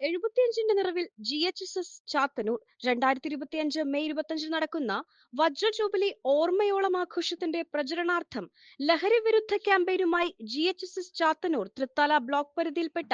എഴുപത്തിയഞ്ചിന്റെ നിറവിൽ G H S S Chathannur രണ്ടായിരത്തി ഇരുപത്തിയഞ്ച് മെയ് ഇരുപത്തിയഞ്ചിന് നടക്കുന്ന വജ്ര ജൂബിലി ഓർമ്മയോളം ആഘോഷത്തിന്റെ പ്രചരണാർത്ഥം ലഹരി വിരുദ്ധ ക്യാമ്പയിനുമായി G H S S Chathannur Thrithala block പരിധിയിൽപ്പെട്ട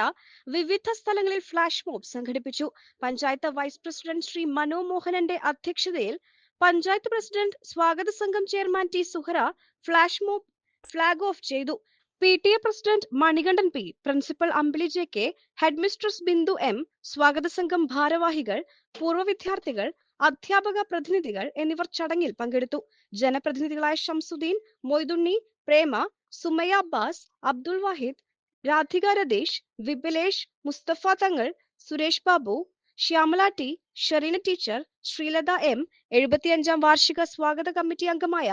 വിവിധ സ്ഥലങ്ങളിൽ ഫ്ളാഷ് മോബ് സംഘടിപ്പിച്ചു. പഞ്ചായത്ത് വൈസ് പ്രസിഡന്റ് ശ്രീ മനോമോഹനന്റെ അധ്യക്ഷതയിൽ പഞ്ചായത്ത് പ്രസിഡന്റ് സ്വാഗത സംഘം chairman T Suhara flash mob flag off ചെയ്തു. P T A president Manikandan P principal Ambili J K headmistress Bindu M സ്വാഗത സംഘം ഭാരവാഹികൾ പൂർവ വിദ്യാർത്ഥികൾ അധ്യാപക പ്രതിനിധികൾ എന്നിവർ ചടങ്ങിൽ പങ്കെടുത്തു. ജനപ്രതിനിധികളായ Shamsuddin Moidunni Prema Sumaya Abbas Abdul Vahid Radhika Ratheesh Vipilesh Musthafa Thangal Suresh Babu Shyamala T Shereena teacher Sreelatha M എഴുപത്തിയഞ്ചാം വാർഷിക സ്വാഗത കമ്മിറ്റി അംഗമായ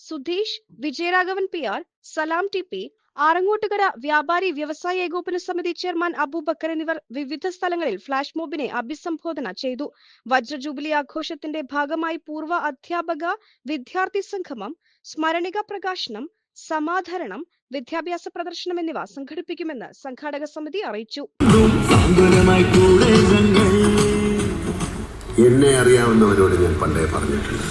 Sudheesh Vijayaraghavan P R Salam T P Arangottukara വ്യാപാരി വ്യവസായ ഏകോപന സമിതി ചെയർമാൻ അബൂബക്കർ എന്നിവർ വിവിധ സ്ഥലങ്ങളിൽ ഫ്ളാഷ് മോബിനെ അഭിസംബോധന ചെയ്തു. വജ്ര ജൂബിലി ആഘോഷത്തിന്റെ ഭാഗമായി പൂർവ അധ്യാപക വിദ്യാർത്ഥി സംഗമം സ്മരണിക പ്രകാശനം സമാധരണം വിദ്യാഭ്യാസ പ്രദർശനം എന്നിവ സംഘടിപ്പിക്കുമെന്ന് സംഘാടക സമിതി അറിയിച്ചു. എന്നെ അറിയാവുന്നവരോട് ഞാൻ പണ്ടേ പറഞ്ഞിട്ടുണ്ട്.